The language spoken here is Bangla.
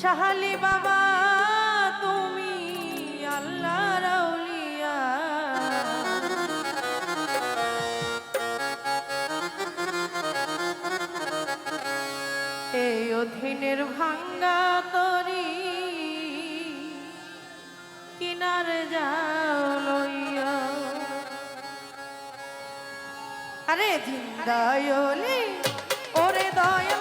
শাহালি বাবা, তুমি আল্লাহ রাউলিয়া এই অধীনের ভাঙ্গা তরি, কিনারে যাও লইয়া। আরে দিন দয়লি ওরে দয়া